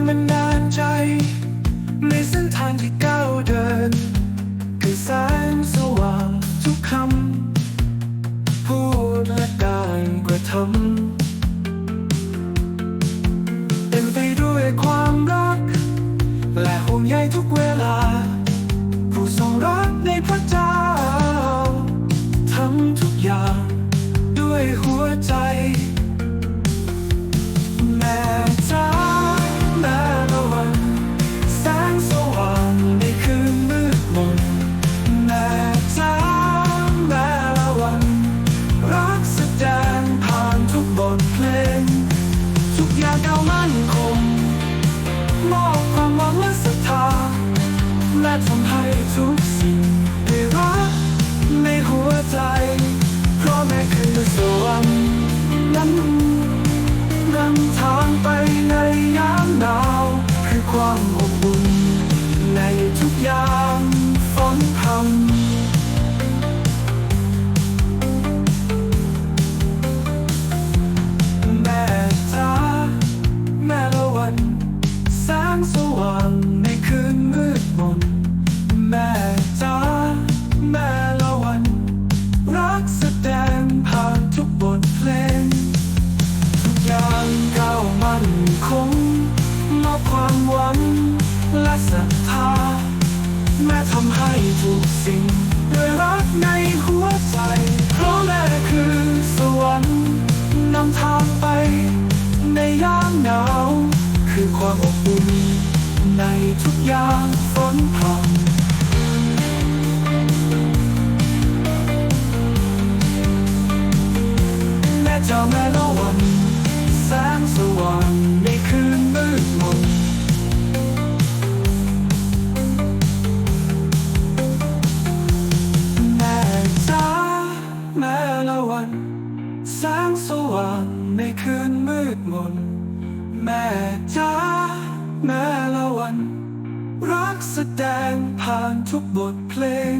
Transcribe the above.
งบันดาลใจ ในเส้นทางที่ก้าวเดิน คือแสงสว่างทุกคำ พูดและการกระทำเต็มไปด้วยความรัก และห่วงใยทุกเวลา ผู้ทรงรักในพระเจ้าทำทุกอย่างด้วยหัวใจ ทุกอย่างเรามั่นคงมอบความหวังและศรัทธาและทำให้ทุกสิ่งได้รักในหัวใจ เพราะแม้คือสวรรค์นั้นนำทางไปในยามหนาวคือความ ความหวังและศรัทธา แม่ทำให้ทุกสิ่งด้วยรักในหัวใจ เพราะแม่คือสวรรค์นำทางไป ในยามหนาว คือความอบอุ่นในทุกอย่างฝนพรำ ว่างในคืนมืดมน แม่จ้าแม่ละวัน รักแสดงผ่านทุกบทเพลง